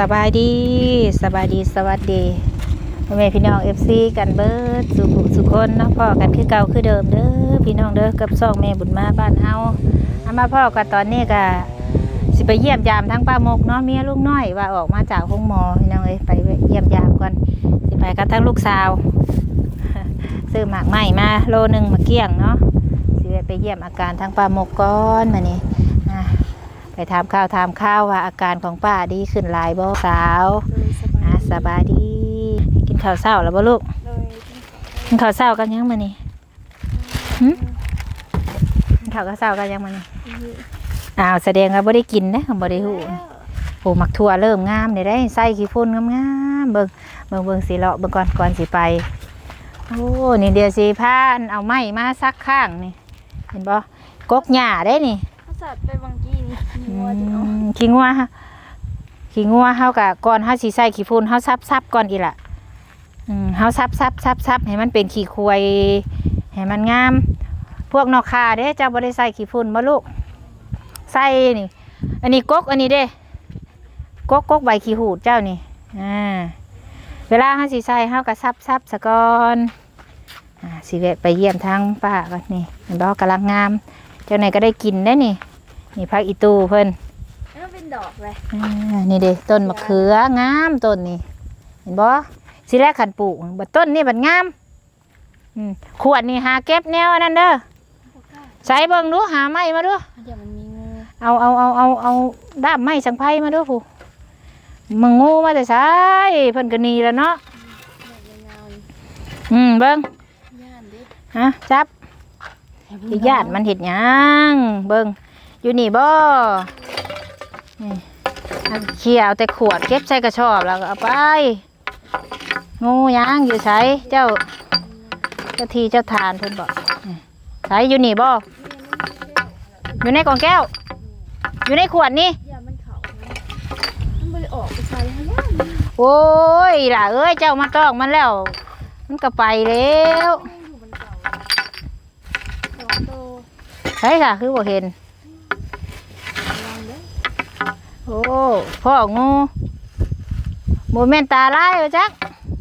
สบายดีสบายดีสวัสดีพ่อแม่พี่น้องเอฟซีกันเบิดสุขสุขคนเนาะพ่อกันคือเก่าคือเดิมเด้อพี่น้องเด้อกับซองแม่บุญมาบ้านเฮาเอามาพ่อกันตอนนี้ก็สิไปเยี่ยมยามทั้งป้ามกเนาะเมียลูกน้อยว่าออกมาจากห้องหมอพี่น้องเอ้ยไปเยี่ยมยามก่อนสิไปกันทั้งลูกสาวซื้อหมากใหม่มาโลหนึงมาเกี้ยงเนาะสิไปเยี่ยมอาการทั้งป้ามกก่อนมานี่ ไปถามข้าวถามข้าวว่าอาการของป้าดีขึ้นหลายบ่สาวโดยสบาอ่ายสบายดี กินข้าวเช้าแล้วบ่ลูกโดยกินข้าวเช้ากันยังมื้อนี้หึกินข้าวกับเช้ากันยังมื้อนี้อ้าวแสดงว่าบ่ได้กินนะบ่ได้ฮู้โอ้มักทั่วเริ่มงามได้ได้ใส่ขี้ฝุ่นงามๆเบิ่งเบิ่งเบิ่งสิเลาะเบิ่งก่อนก่อนสิไปโอ้นี่เดี๋ยวสิพาอันเอาไม้มาซักข้างนี่ เห็นบ่กกหญ้าได้นี่เขาสัตว์ไปบาง กี้นี่มีวัวจะเอาอืมขี้งัวฮะขี้งัวเฮากะก่อนเฮาสิใส่ขี้ฝุ่นเฮาซับซับก่อนอีหละอืมเฮาซับซับซับซับให้มันเป็นขี้ควายให้มันงาม พวกนอกคาเด้เจ้าบ่ได้ใส่ขี้ฝุ่นบ่ลูกใส่นี่ อันนี้กกอันนี้เด้กกกกใบขี้หูดเจ้านี่อ่าเวลาเฮาสิใส่เฮาก็ซับซับซะก่อนอ่าสิแวะไปเยี่ยมทางป้าก่อนนี่เห็นบ่กำลังงาม เจ้าไหนก็ได้กินได้นี่ นี่พักอีตูเพิ่นแล้วเป็นดอกเลยอ่านี่เด้ต้นมะเขืองามต้นนี่เห็นบ่สิแรกขันปลูกบัดต้นนี่บัดงามอืมขวดนี่หาเก็บแนวอันนั้นเด้อใส่เบิ่งดูหาไม้มาดูเดี๋ยวมันมีงูเอาเอาเอาเอาเอาด้ามไม้สังไพมาดูผู้มึงงูมาแต่ไสเพิ่นก็หนีแล้วเนาะแบบยาวๆอืมเบิ่งย่านเด็กฮะจับสิญาติมันเฮ็ดหยังเบิ่ง อยู่นี่บ่นี่เอาเขี่ยเอาแต่ขวดเก็บใส่กระสอบแล้วก็เอาไปงูหยังอยู่ไสเจ้าเจ้าที่เจ้าทานเพิ่นบอกไสอยู่นี่บ่อยู่ในกล่องแก้ว อยู่ในขวดนี่อย่ามันเขานะมันไปออกไปใส่ให้ย่านมันโอ้ยล่ะเอ้ยเจ้ามาตอกมันแล้ว มันก็ไปแล้วยังอยู่บนเก่าสองโตใช่ค่ะคือบ่เห็น ระวังเด้อ โอ้พ่องูโมเมนตาลายว่าจัก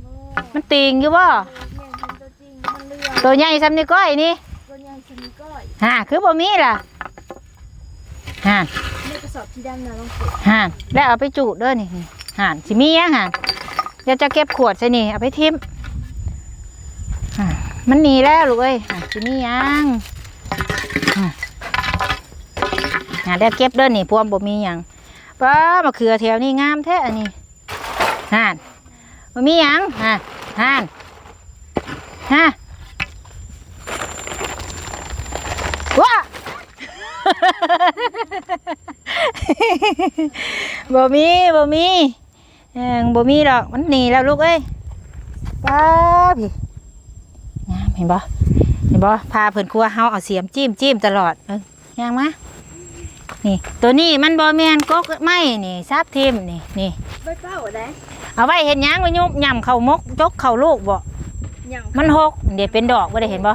โม่มันติงอยู่บ่แม่นตัวจริงมันเลือกตัวใหญ่ซ้ำนี่ก้อยนี่ตัวใหญ่ชนิดก้อยฮะคือบ่มีล่ะฮะในกระสอบที่ดำน่ะลองเก็บฮะแล้วเอาไปจุเด้อนี่ฮะสิมียังฮะเดี๋ยวจะเก็บขวดใส่นี่เอาไปทิมฮะมันหนีแล้วลูกเอ้ยฮะสิมียังฮะฮะเดี๋ยวเก็บเด้อนี่พวมบ่มีหยัง ป้ามะเขือแถวนี้งามแท้อันนี้ฮะบ่มีหยังฮะฮะฮะว้าบ่มีบ่มีเออบ่มีดอกมันหนีแล้วลูกเอ้ยป้าพี่งามเห็นบ่เห็นบ่พาเพิ่นครัวเฮาเอาเสียมจิ้มจิ้มตลอดเอ้ยย่างมา นี่ ตัวนี้มันบ่แม่นกกไม้นี่ซับทิมนี่นี่ใบเป้าอะได้เอาไว้เฮ็ดหยังไว้ยุบย่ำเข้ามกจกเข้าลูกบ่อย่างมันหกเดี๋ยวเป็นดอกบ่ได้เห็นบ่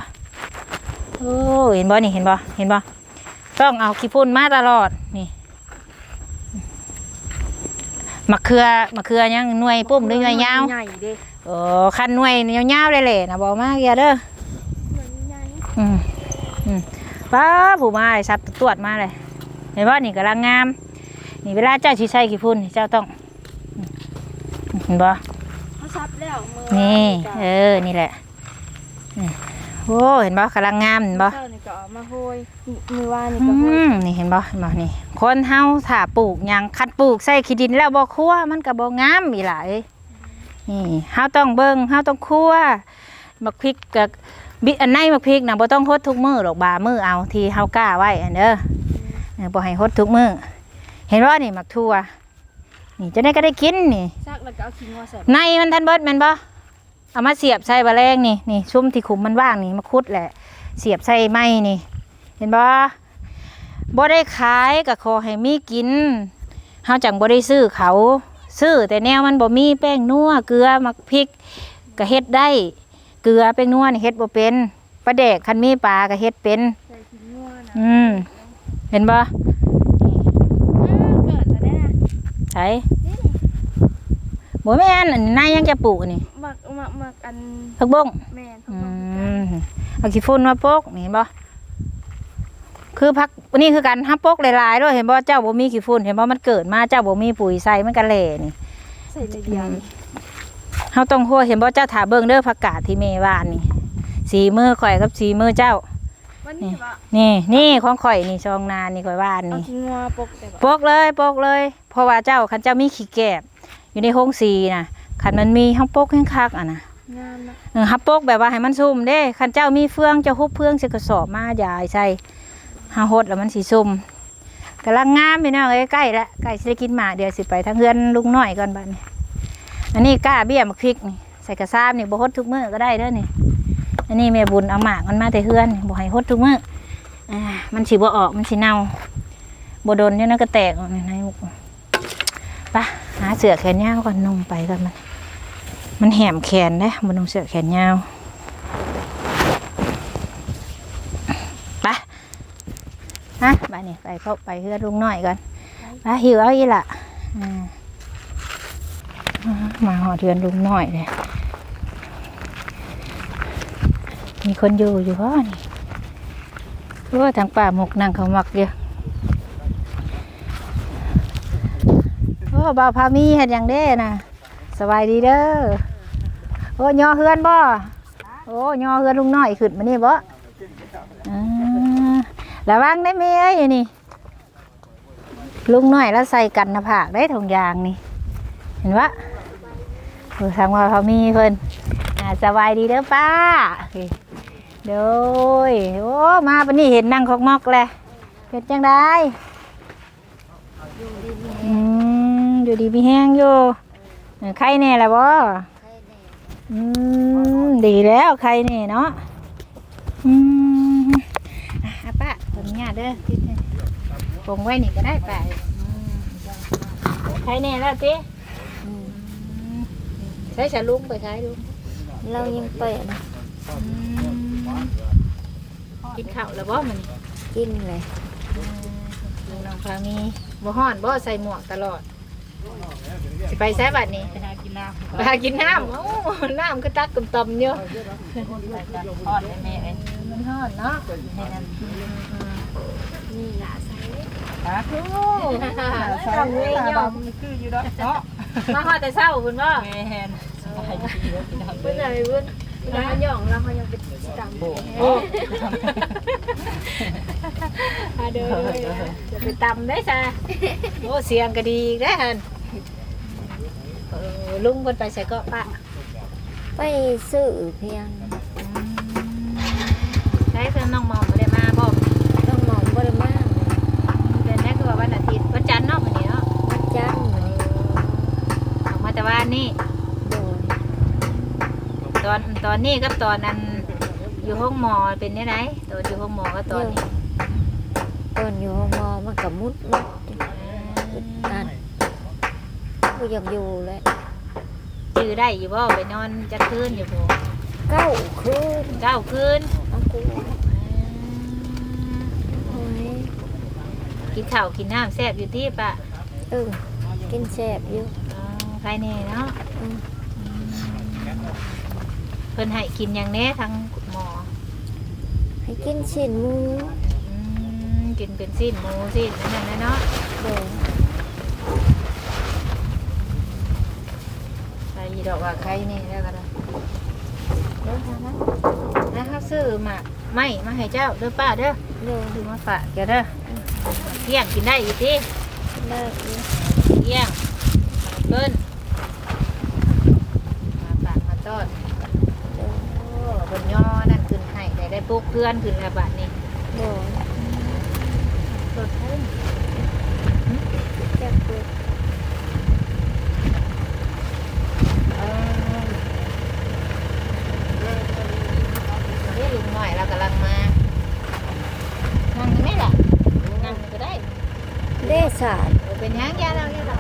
โอ้เห็นบ่นี่เห็นบ่เห็นบ่ต้องเอาขี้พุ่นมาตลอดนี่มะเขือมะเขือยังหน่วยปุ้มหรือหน่วยยาวใหญ่เด้โอ้คันหน่วยยาวๆเลยแหละนะบอกมาอย่าเด้อหน่วยใหญ่อืมอืมป้าผู้มาเลยซับตรวจมาเลย เห็นบ่นี่กำลังงาม นี่เวลาเจ้าสิใช้ขี้พุ่นนี่เจ้าต้องอืมเห็นบ่เขาซับแล้วมือนี่จ้ะเออนี่แหละนี่โอ้เห็นบ่กำลังงามเห็นบ่เจ้านี่ก็เอามาโหยมือวานนี่อืก็โหยมนี่เห็นบ่เห็นบ่นี่ คนเฮาถ้าปลูกหยังคันปลูกใส่ขี้ดินแล้วบ่คั่วมันก็บ่งามอีหล่ะเอ้ยนี่เฮาต้องเบิ่งเฮาต้องคั่วบักพริกกับบิอันในบักพริกน่ะบ่ต้องฮดทุกมื้อดอกบามื้อเอาที่เฮากล้าไว้อันเด้อเออ บ่ให้ฮดทุกมื้อเห็นบ่นี่มักทั่วนี่จะได้ก็ได้กินนี่ซักแล้วก็เอาขี้งัวใส่ในมันทันเบิดแม่นบ่เอามาเสียบใส่บะแรงนี่นี่ชุ่มที่ขุมมันว่างนี่มาคุดแหละ เสียบใส่ไม้นี่ เห็นบ่บ่ได้ขายก็ขอให้มีกินเฮาจังบ่ได้ซื้อเขาซื้อแต่แนวมันบ่มีแป้งนัวเกลือมักพริกก็เฮ็ดได้ เกลือแป้งนัวนี่เฮ็ดบ่เป็นปลาแดกคันมีปลาก็เฮ็ดเป็นใส่ขี้งัวนะอืม เห็นบ่อ้าวเกิดแล้วเนี่ยใช่นี่บ่แม่นอันนายยังจะปลูกนี่มักมักมักอันผักบงแม่นอืมเอาขี้ฝุ่นมาโปกนี่เห็นบ่คือพักนี่คือการฮับโปกหลายๆด้วยเห็นบ่เจ้าบ่มีขี้ฝุ่นเห็นบ่มันเกิดมาเจ้าบ่มีปุ๋ยใส่มันก็แหล่นี่ใส่เลยเดียวเฮาต้องหัวเห็นบ่เจ้าถาเบิ่งเด้อผักกาดที่เมวานนี่สีมือข่อยกับสีมือเจ้า วันนี้ว่านี่นี่ของข่อยนี่ซองนานนี่ข่อยวานเอานี่ขี้งัวปกแต่ว่าโปกเลยโปกเลย เพราะว่าเจ้าคันเจ้ามีขี้แกบอยู่ในโฮงสีน่ะคันมันมีเฮาโปกแห้งคักอะนะงามนะเออฮับโปกแบบว่าให้มันซุ่มเด้คันเจ้ามีเฟืองเจ้าฮุบเฟืองใส่กระสอบมายายใส่หาหดแล้วมันสิซุ่มกำลังงามพี่น้องเอ้ยใกล้ละใกล้สิได้กินหมากเดี๋ยวสิไปทางเฮือนลุงน้อยก่อนบัดนี้อันนี้กล้าเบี้ยมะพริกนี่ใส่กระซามนี่บ่ฮดทุกมื้อก็ได้เด้อนี่ อันนี้แม่บุญเอาหมากมันมาแต่เฮือนนี่บ่ให้ฮดทุกมื้ออ่ามันสิบ่ออกมันสิเน่าบดนเดี๋ยนั้นก็แตกออกในมุกไปะหาเสือแขนยาวก่อนนุ่งไปก่อนมัน มันแหมแขนเด้บ่นุ่งเสือแขนยาวไปฮะไปนี่ไปเข้าไปเฮือนลุงหน้อยก่อนไปหิวเอาอีละอ่ามาหอเฮือนลุงหน้อยเลย มีคนอยู่อยู่พ่อนี่โอ้ทางป่าหมกนั่งเขาหมักเดียวโอ้บ่าวพามีเห็นอย่างเด้นะสบายดีเด้อโอ้ยอเฮือนบ่โอ้ยอเฮือนลุงน้อยขึ้นมานี่บ่ระวังได้ไหมเอ้ยนี่ ลุงน้อยแล้วใส่กันน้าผากได้ทงยางนี่ เห็นวะเออทางว่าเขามีเพิ่นสบายดีเด้อป้า โดยโอ้ มาปานนี้เห็นนั่งคอกมอกเลยเป็นจังได้อืมอยู่ดีมีแห้งอยู่เออไข่แน่ละบ่อืมดีแล้วไข่แน่เนาะอืมอะอะป้าขออนุญาตเด้อติดให้ปงไว้นี่ก็ได้ป้าอืมไข่แน่แล้วติใช้ฉลุงไปใช้ลุงเรายังเปิดนะ กินข้าวแล้วบ่มันกินเลยลุงน้องพามีบ่ฮ้อนบ่ใส่หมวกตลอด สิไปใช้บัดนี้ไปหากินน้ำไปหากินน้ำโอ้น้ำก็ตักกำตำเยอะฮ้อนแม่เอ้ยมันฮ้อนเนาะให้นั่นนี่ล่ะใส่โอ้ทำเวยยอมคืออยู่ดอกเนาะมาฮอดแต่เช้าพุ่นบ่แม่นเพิ่นอะไรเพิ่น เราเขาย่องเราเขายังเป็นสตังค์โอ้อาเด้อจะไปตำได้ซะโอ้เสียงก็ดีอีกแล้วหั่นเออลุงเพิ่นไปใส่เก็ปะไปซื้อเพียงใช้เพื่อนน้องมอมบ่ได้มาบ่ต้องมองบริมากเดือนนี้คือว่าวันอาทิตย์วันจันทร์เนาะมื้อนี้เนาะวัดจันทร์มื้อนี้ออกมาแต่ว่านี่โดย ตอนตอนนี้กับตอนนั้นอยู่ห้องหมอเป็นยังไงตอนอยู่ห้องหมอก็ตอนนี้ตอนอยู่ห้องหมอมันกับมุดมุดอึดอัดกูอยากอยู่เลยจื้อได้อยู่บ่ไปนอนจักคืนอยู่บ่เก้าคืนเก้าคืนเอากูโอ้ยกินข้าวกินน้ำแซ่บอยู่ที่ปะเออกินแสบอยู่อ๋อใครแน่เนาะอืม เพิ่นให้กินอย่างแน่ทั้งหมอให้กินชิ้นหมูอืมกินเป็นสิ้นหมูสิ้นนั่นน่ะเนาะโดยใครอีดอกว่าใครแน่แล้วก็ได้เด้อทางนั้นนะครับซื้อหมากไม่มาให้เจ้าเด้อป้าเด้อโดยซื้อมาฝากเดี๋ยวเด้อเที่ยงกินได้อีกทีได้อยู่เที่ยงเพิ่นมาฝากมาต้อน โดย โอ้บนย่อนั่นขึ้น ให้ได้ได้ปลูกเพื่อนขึ้นแล้วบัดนี้โดยรถพุ่งแซ่บเปิดเออเฮ้ยลุงหน่อยเรากำลังมา นั่งนี่ไหมล่ะ นั่งก็ได้เด้สาดเออเป็นหยังยาเรายาเรา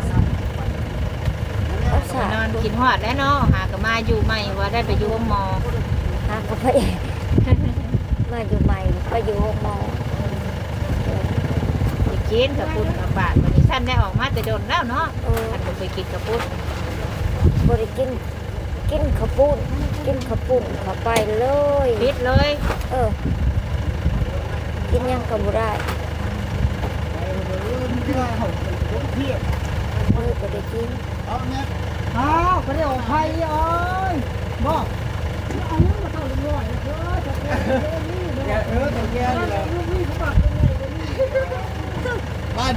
เอาสาดนอนกินหอดแล้วเนาะหากนมาอยู่ใหม่ว่าได้ไปอยู่ห้องหมอ หาก็ไป มาอยู่ใหม่ไปอยู่ห้องหมอไปกินกับปุ้นกับบาทวันนี้ท่านได้ออกมาแต่โดนแล้วเนาะโอ้ท่านบ่ไปกินกับปุ้นบริกินกินข้าวปุ้นกินข้าวปุ้นเข้าไปเลย ปิดเลยเออ กินหยังก็บ่ได้มือก็ได้กินอ้าวก็ได้ออกไผ่เอ้ยบ่บ้านเดี๋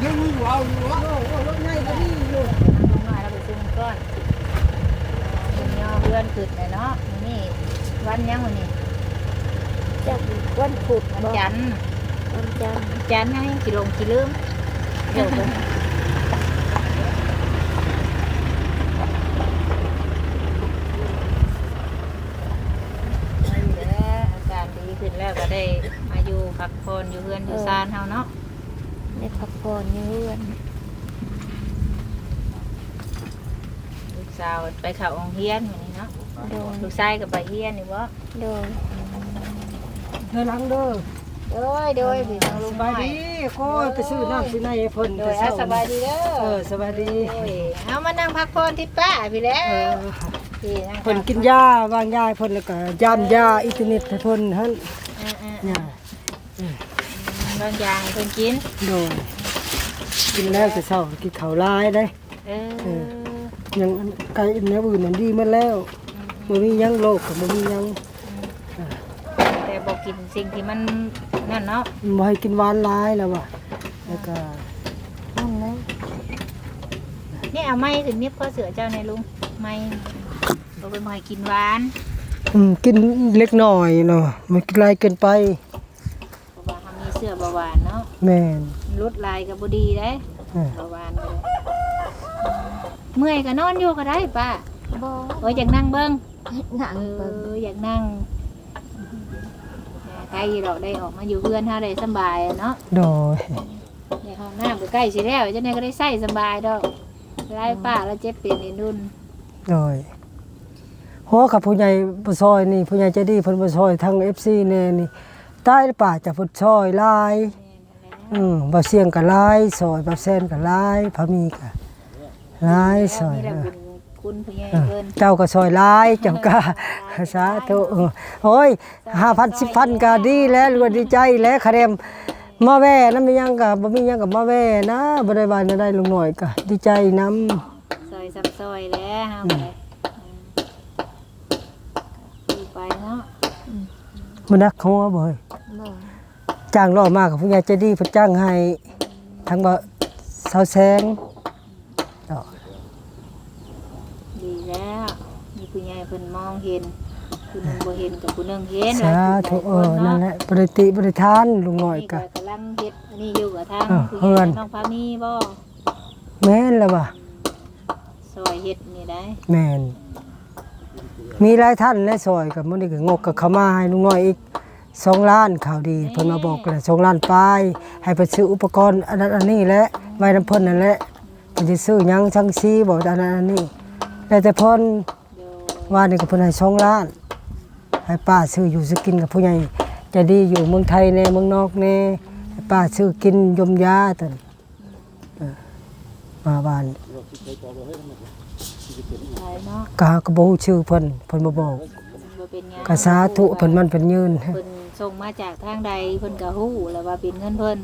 ยวมึงเอาอยู่วะรถใหญ่ก็ดีอยู่ลงมาเราไปซื้อก้อนเป็นยอเพื่อนขึ้นเลยเนาะนี่วันยังวันนี้จักวันพุธวันจันทร์วันจันทร์จันทร์ยังสิลงสิลืมเดี๋ยวอาการดีขึ้นแล้วก็ได้มาอยู่ พักผ่อนอยู่เพื่อนอยู่ซานเฮาเนาะได้พักผ่อนอยู่เรือนลูกสาวไปเข้าโรงเรียนมื้อนี้เนาะโดยลูกชายก็ไปเรียนนี่บ่โดยเธอหลังเด้อโดยโดยพี่น้องลุสงบายน้อยดีก็ไปซื้อน้ำซื้อในให้เพิ่นโดแต่ยเช้อะสบายดีเด้อเออสบายดีโอ้ยเอามานั่งพักผ่อนที่ป้าพี่แล้เอวอพี่นั่งเพิ่นกินยาวางยาให้เพิ่นแล้วก็ย่านยาอินเทอร์เน็ตให้เพิ่นหั่นเออเออเนี่ย บางอย่างให้เพิ่นกิน โดนกินแล้วแต่เช้ากินข้าวหลายได้ เออเออ ยังอันไก่อันแนวอื่นนั่นดีหมาแล้วบ่มีหยังโลกก็บ่มีหยังแต่บอกกินสิ่งที่มันนั่นเนาะบ่ให้กินหวานหลายแล้วว่ะแล้วก็นั่นเลยนี่เอาไม้ถึงนิบข้อเสือเจ้าในลุงไม้เราเป็นหอยกินหวาน อืมกินเล็กน้อยเนาะไม่กินหลายเกินไปเพราะว่า เขามีเสื้อเบาหวานเนาะแม่นลดลายกับบดีได้เออเบาหวานก็ได้เมื่อยก็นอนอยู่ก็ได้ป้าบ่โอ้ยอยากนั่งเบิ้งหนังเอเบิ่งออยากนั่งใกล้เราได้ออกมาอยู่เพื่อนเฮาได้สำบายอะเนาะ โดยในห้องน้ำก็ใกล้สิแล้วจะไหนก็ได้ใส่สบายดอกไล่ป้าแล้วเจ็บเป็นอีนุ่นโดยโหกับผู้ใหญ่บ่ซอยนี่ผู้ใหญ่ใจดีเพิ่นบ่ซอยทั้ง FC แน่นี่ ตายป่าจะพิ่นซอยลายอืมบ่เสียงก็ลายซอยบ่แซนก็ลายพามีก็ลายซอยเออ คุณผู้ใหญ่เพิ่นเจ้าก็ซอยหลายเจ้าก็ สาธุเออโอ้ย5,000 10,000ก็ดีแล้วรวยดีใจแล้วคะแนนมาแว่นำมีหยังก็บ่มีหยังก็มาแว่นะบ่ได้ว่าได้ลุงหน้อยก็ดีใจนำซอยซับซอยแล้วเฮาก็ได้คุยไปเนาะมันนักหัวบ่เฮ้ย จ้างล่อมากกับผู้ใหญ่ใจดีเพิ่นจ้างให้ทั้งบ่เสาแสงดอกดีแล้วมีผู้ใหญ่เพิ่นมองเห็นผู้หนึงบ่เห็นกับผู้หนึงเห็นสาธุเออนั่นแหละบริติบริทานลุงน้อยนี่ก็ก็กำลังเฮ็ดอันนี้อยู่กับทางเออผู้เฮืใหอญ่นน้องพามีบ่แม่นแล้วว่ะซอยเฮ็ดนี่ได้แม่นมีหลายท่านและซอยกับมื้อนี้ก็งกกับเขามาให้ลุงน้อยอีก 2ล้านข่าวดีเพิ่นมาบอกแล้ว2ล้านปลายให้ไปซื้ออุปกรณ์อันนั้นอันนี้แหละไว้นำเพิ่นนั่นแหละเพิ่นสิซื้อหยังชังซีบ่อันนั้นอันนี้แล้วแต่เพิ่นเดี๋ยวว่านี่ก็เพิ่นให้2ล้าน ให้ป้าซื้ออยู่สกินกับผู้ใหญ่ใจะดีอยู่เมืองไทยแน่เมืองนอกแน่ให้ป้าซื้อกินยมยาตันเออมาบ้านหลายเนาะกาก็บ่ฮู้ชื่อเพิ่นเพิ่นบ่บอกบ่เป็นหยังกสาธุเพิ่นมันเป็นยืน เพิ่น ส่งมาจากทางใดเพิ่นก็ฮู้แล้วว่าเป็นเงินเพิ่น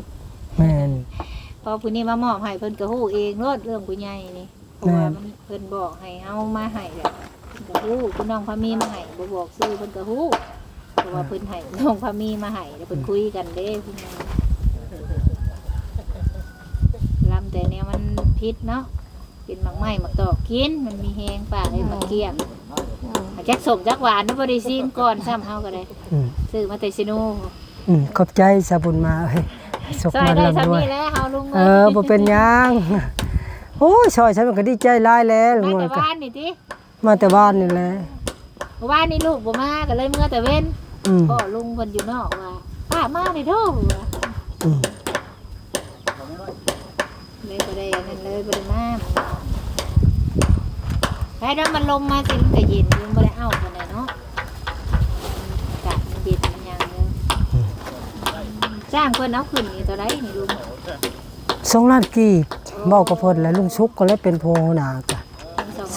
แม่น พอผู้นี้มามอบให้เพิ่นก็ฮู้เองโลดเรื่องผู้ใหญ่นี่เพราะว่ามันเพิ่นบอกให้เอามาให้แหละเพิ่นก็ฮู้คุณน้องพามีมาให้บ่บอกชื่อเพิ่นก็ฮู้เพราะว่าเพิ่นให้น้องพามีมาให้แล้วเพิ่นคุยกันเด้ผู้ใหญ่ลำแต่แนวมันพิษเนาะ เป็นหมักไหม้หมักตอกกินมันมีแฮงปากเลยหมักเกี้ยงจักสมจักหวานนี่บ่ได้ซีมก่อนซ้ำเฮาก็ได้อืมซื้อมาแต่ซิโนอืมขอบใจสาบุญมาเฮ้ยสกซอยมันได้ลำด้วยซ้ำนี่แหล้วเฮาลุงเออบ่เป็นหยังโอ้ยซอยฉันมันก็ดีใจหลายแล้วลุงมาน้อแต่ยก็บ้านนี่ติมาแต่บ้านนี่แหละเมื่อวานนี่ลูกบ่มาก็เลยเมื่อแต่เว้นอืมพ่อลุงเพิ่นอยู่นอกว่าป้ามานี่เด้อว่าอืมเลยบ่ได้อั นนั้นเลยบ่ได้มาให้แล้วมันลมมาสิมันก็เย็นอยู่บ่ได้เอาปานใดเนาะอากาศมันเย็นมันหยังเด้อจ้างเพิ่นเอาขึ้นนี่เท่าใดนี่ลุงสองล้านกีบบอกกับเพิ่นแล้วลุงชุกก็เลยเป็นโพหนาก็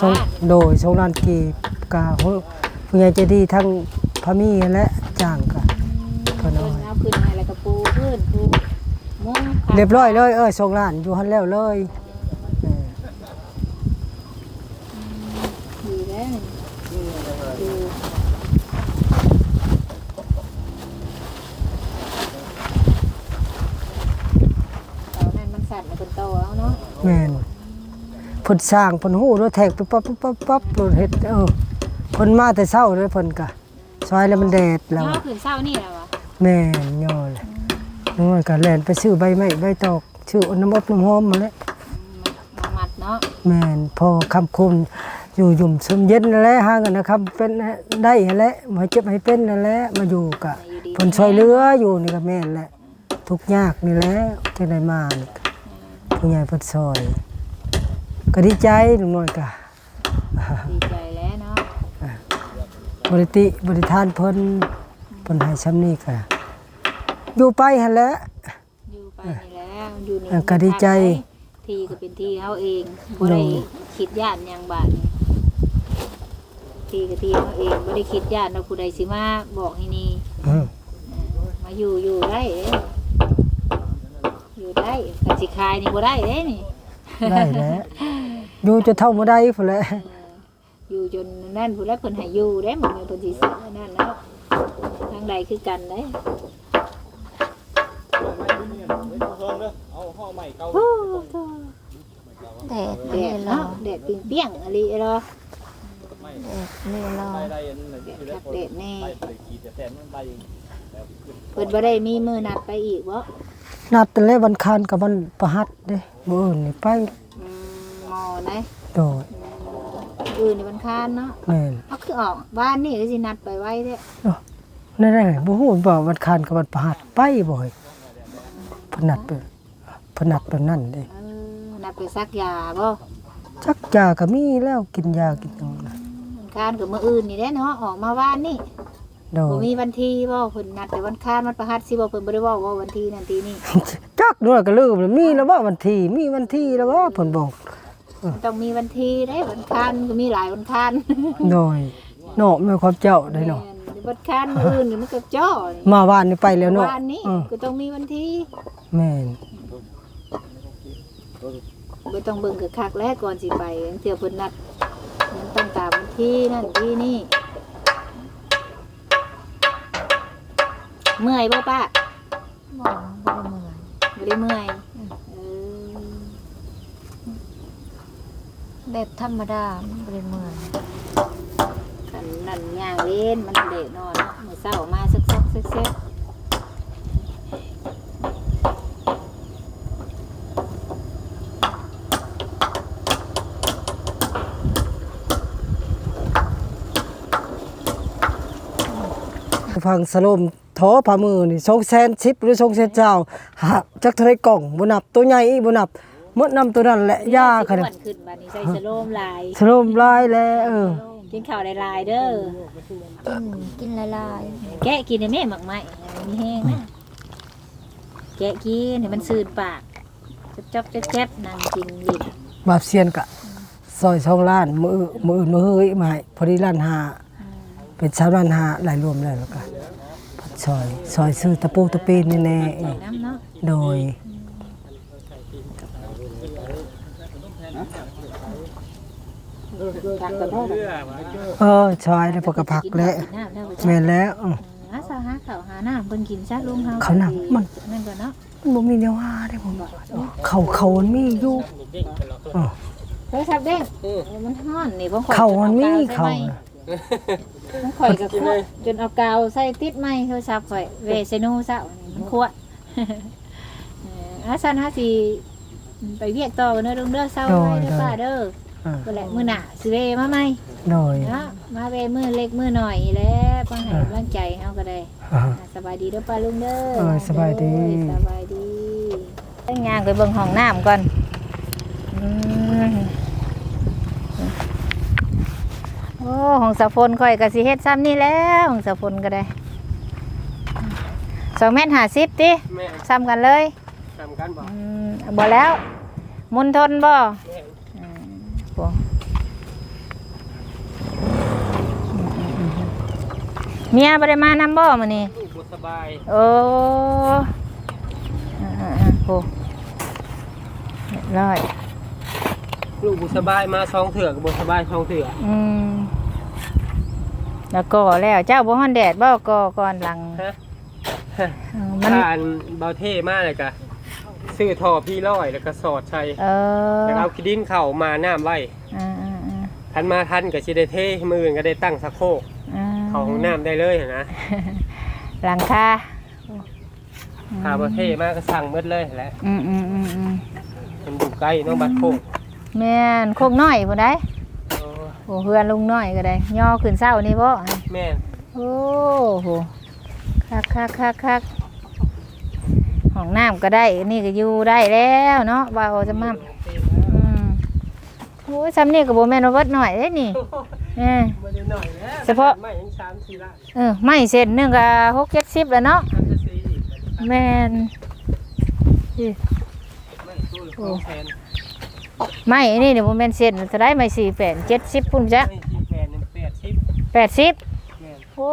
สองโดยสองล้านกีบกะผู้ใหญ่ใจดีทั้งพะมีและจ้างกะเพิ่นเอาเพิ่นให้เอาขึ้นมาแล้วก็ปูพื้นปู มุ้งเรียบร้อยเลยเออสองล้านอยู่หันแล้วเลยเออดีแล้วดูเอานั่นมันสั่นแล้วเพิ่นโตเอาเนาะแม่นเพิ่นสร้างเพิ่นฮู้รถแท็กไปปั๊บปั๊บปั๊บปั๊บรถเฮ็ดเออเพิ่นมาแต่เช้าเลยเพิ่นกะซอยแล้วมันแดดแล้วย่อขึ้นเศร้านี่แหละวะแม่นย่อเลย น้อยก็แล่นไปซื้อใบไม้ใบตอกซื้อน้ำอบน้ำหอมมาแล้วมามัดเนาะแม่นพอคำคุมอยู่ยุ่มสมเย็นนั่นแหละห่างกันนะครับเป็นได้นั่นแหละมาเจ็บให้เป็นนั่นแหละมาอยู่กะผลช่วยเหลืออยู่นี่ก็แม่นแหละทุกข์ยากนี่แหละจังได้มานี่ก็ผู้ใหญ่เพิ่นซอย ก็ดีใจลุงน้อยกะดีใจแล้วเนาะบริติบริทานเพิ่นเพิ่นให้ซ้ำนี้ก็ อยู่ไปหั่นแหละ อยู่ไปนี่แล้วอยู่นี่เออก็ดีใจ ทีก็เป็นที่เขาเองบ่ได้คิดญาติหยังบาดนี้ทีก็ทีเขาเองบ่ได้คิดญาติเนาะผู้ใดสิมาบอกให้นี่อืมมาอยู่อยู่ได้เด้อยู่ได้แต่สิคายนี่บ่ได้เด้นี่ ได้แล้วอยู่จะเท่าบ่ได้พุ่นแหละเอออยู่จนนั่นผู้แล้วเพิ่นให้อยู่เด้บ่แม่นเพิ่นสิเสียนั่นแล้วทางใดคือกันเด้ โอ้โธ่แดดแดนี่ดรอเนาะแดดเปรี้ยงๆอะไรเนาะแดดนี่รอแดดคักแดดแน่เพิ่นบ่ได้มีมือนัดไปอีกบ่นัดแต่ละวันคานกับวันประหัสเด้มื้ออื่นนี่ไปอืมหมอนโดดอื่นนี่มันคานเนาะแม่นเอาคือออกบ้านนี่ก็สินัดไปไว้เด้นั่นแหละบ่ฮู้ว่าวันคานกับวันประหัสไปบ่อย พนนัดไปเพนนัดแบบนั้นเด้เออนัดไปซักยาบ่จักยาก็มีแล้วกินยากินหยังนะมันคานกับมื้ออื่นนี่แหละเนาะออกมาบ้านนี่โดบ่ยมีวันที่บ่เพิ่นนัดแต่วันคานวันประหัสสิบ่เพิ่นบ่ได้เว้าว่าวันที่นั่นทีนี่จักด้วยก็ลืมแล้วมีแล้วว่าวันที่มีวันที่แล้วว่าเพิ่นบอกมันต้องมีวันที่ได้วันคานก็มีหลายวันคานโดยเนาะแม่ความเจ้าได้เนาะแม่นวันคานมื้ออื่นนี่มันก็จ้อนี่ มาบ้านนี่ไปแล้วเนาะวันนี้อืมก็ต้องมีวันที่ แม่นบ่ต้องเบิ่งคือคักแล้วก่อนสิไปเที่ยวเพิ่นนัดมันต้องตามวันที่นั่นที่นี่ เมื่อยบ่ป้าหมองบ่ได้เหมือนบ่ได้เมื่อยเออแบบธรรมดามันบ่ได้เหมือนคันนั่นย่างเล่นมันเดะนอนเนาะมื้อเช้ามาซักๆเซ็กๆ ฟังสโลมทอผ้ามือนี่210หรือ2เจ้าหาจักเท่าไรกล่องบ่นับตัวใหญ่อีกบ่นับหมดนำตัวนั้นแหละยาขค่ะนาดขึ้นบัดนี้ใส่สโลมลายสโลมลายแล้วเออ กินข้าวได้ลายเด้อกินกินละลายแกะกินได้แม่หมักไหมมีแห้งนะแกะกินให้มันซื่นปากจ๊อบๆแจ๊บๆนั่งกินลิ้นบาปเซียนกะซอยช่องล้านมือมืออื่นมือเฮ้ยมาให้พอดีล้านหา เป็นสามล้านหาหลายรวมแล้วแล้วก็ผัดซอยซอยซื้อตะปูตะปีนนี่แน่ใส่น้ำเนาะโดยผักกระเพาะเออซอยแล้วพวกกระผักแล้วกินน้ำแล้วแม่นแล้วอืมอาสาหาข้าวหาน้ำเพิ่นกินซะลุงเฮาข้าวน้ำมันนั่นก่อนเนาะมันบ่มีแนวหาได้ผมเขาเขามันมีอยู่อ๋อโทรศัพท์เด้งมันฮ้อนนี่บ่ข่อยเขามันมีเขา มันข่อยกับขวดจนเอากาวใส่ติดไม้โทรศัพท์ข่อยเวเซนูซะมันขวดเอออาสันหาสิไปเวียกต่อกันเด้อลุงเด้อเศร้าไว้เด้อป้าเด้ออ่าก็แหละมื้อหน้าสิเวมาใหม่โดยเนาะมาเวมือเล็กมือหน่อยแหล้วเพิ่นให้กำลังใจเฮาก็ได้อ่าอ่า สบายดีเด้อป้าลุงเด้อเออสบายดีโสบายดีเรื่องยางไปเบิ่งห้องน้ำก่อนอืม โอ้ของสะฟนค่อยกับสีเฮ็ดซ้ำนี่แล้วของสะฟนก็ได้สองเมตรหาซิบติซ้ำกันเลยทำกันบ่บ่แล้วมุนทนบ่ม่อืบ่อืเมียบริด้มานำบ่มื้นี้ ลูกสบายโอ้อ่าๆๆโหเร้อย ลูกบ่สบายมาสองเถื่อก็บ่สบายสองเถื่ออืมแล้วก็แล้วเจ้าบ่ฮ้อนแดดบ่ก็ก่อนหลังฮะเออมันถ้าอันเบาเท่มากเลยกะซื้อท่อพี่ร้อยแล้วก็สอดใส่เออแล้วเอาขี้ดินเข้ามาน้ำไว้อ่าอ่าอ่าทันมาทันก็สิได้เทมืออื่นก็ได้ตั้งสักโครกอ่าเข้าห้องน้ำได้เลยหั่นนะหลังคาถ้าบ่เท่มากก็สั่งหมดเลยแหละอืมอืมอืมอืมมันอยู่ใกล้น้องบัดโคก แม่นโคกน้อยพุ่นได้โอ้โอ้เพื่อนลุงน้อยก็ได้ย่อขึ้นเช้านี่บ่แม่นโอ้โหคักคักคักคักห้องน้ำก็ได้นี่ก็อยู่ได้แล้วเนาะว่าเอาจะมาอืมโอ้ยซ้ำนี่ก็บ่แม่นว่าเบิดหน่อยเด้นี่เออ บ่ได้น้อยแล้วเฉพาะ ไม่ยัง3 4ล้านเออไม่เสร็จหนึงก็หกเจ็ดสิบแล้วเนาะทันจะซื้ออีกแม่นนี่ไม่ตู้ของแทน ไม่อันนี่เดี๋ยวบ่แม่นเสร็จจะได้ไม่สี่แปดเจ็ดสิบพุ่นจ้ะไม่ที่แฟน80แปดสิบแม่นโอ้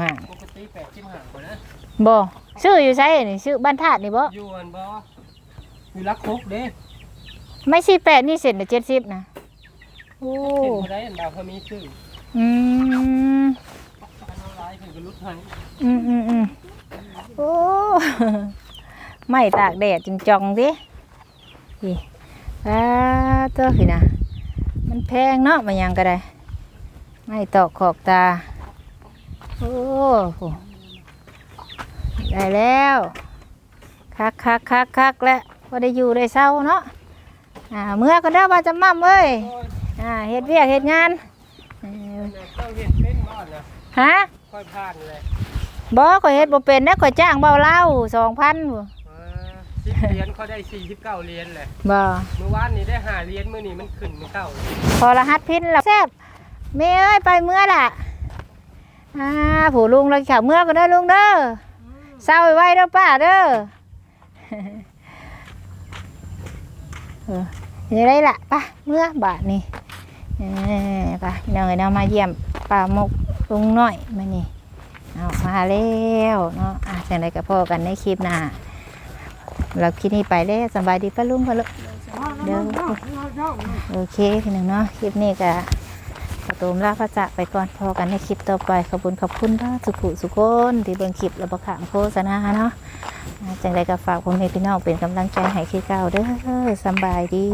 ฮะปกติ80หาบ่นะบ่ชื่ออยู่ใช่นี่ชื่อบ้านธาตุนี่บ่อยู่อันบ่อยู่รักคุกเด้ไม่สี่แปดนี่เสร็จเจ็ดสิบนะโอ้เห็นบ่ได้อันดาวเขามีชื่ออืมอันเอาหลายเพิ่นก็ลุดให้อืมอืมอืมโอ้ ไม่ตากแดดจึงจองดินี่ อ่าตัวพี่นะมันแพงเนาะมันยังก็ได้ ไม่ตอกขอบตา โอ้โหได้แล้วคักคักคักคักแล้วพอได้อยู่ได้เศร้าเนาะอ่าเมื่อก็ได้มาจะมั่มเอ้ยอ่าเฮ็ดเวียกเฮ็ดงานเออเจ้าเห็นเป็นบ้านนะฮะค่อยผ่านเลยบ่ข่อยเฮ็ดบ่เป็นนะข่อยจ้างเบาเล่าสองพันสิบ เหรียญเขาได้สี่สิบเก้าเหรียญเลยบ่เมื่อวานนี้ได้ห้าเหรียญมื้อนี้มันขึ้นเป็นเก้าเลยพอรหัสพินแล้วแซ่บแม่เอ้ยไปเมื่อล่ะอ่าผู้ลุงเลยข่าวเมื่อก็ได้อลุงเด้อเศร้าไว้เด้อป้าเด้อเออยังไงล่ะไป่ะเมื่อบาทนี่เออไป่ะน้องเอ๋ยเนาะมาเยี่ยมป้ามกลุงน้อยมานี่เอามาแล้วเนาะอะจังไดกับพ่อกันในคลิปหน้า เราคลิปนี้ไปแล้วสำบายดีป้าลุงป้าลุงเดี๋ยวโอเคพี่หนึ่งเนาะคลิปนี้ก็ขอตัวลาพระจะไปก่อนพอกันในคลิปต่อไปขอบคุณขอบคุณเด้อสุขุสุขคนที่เบิ่งคลิปแล้วประขามโฆษณาเนาะอ่าจังใดก็ฝากพ่อแม่พี่น้องเป็นกำลังใจให้คือเก่าเด้อสำบายดี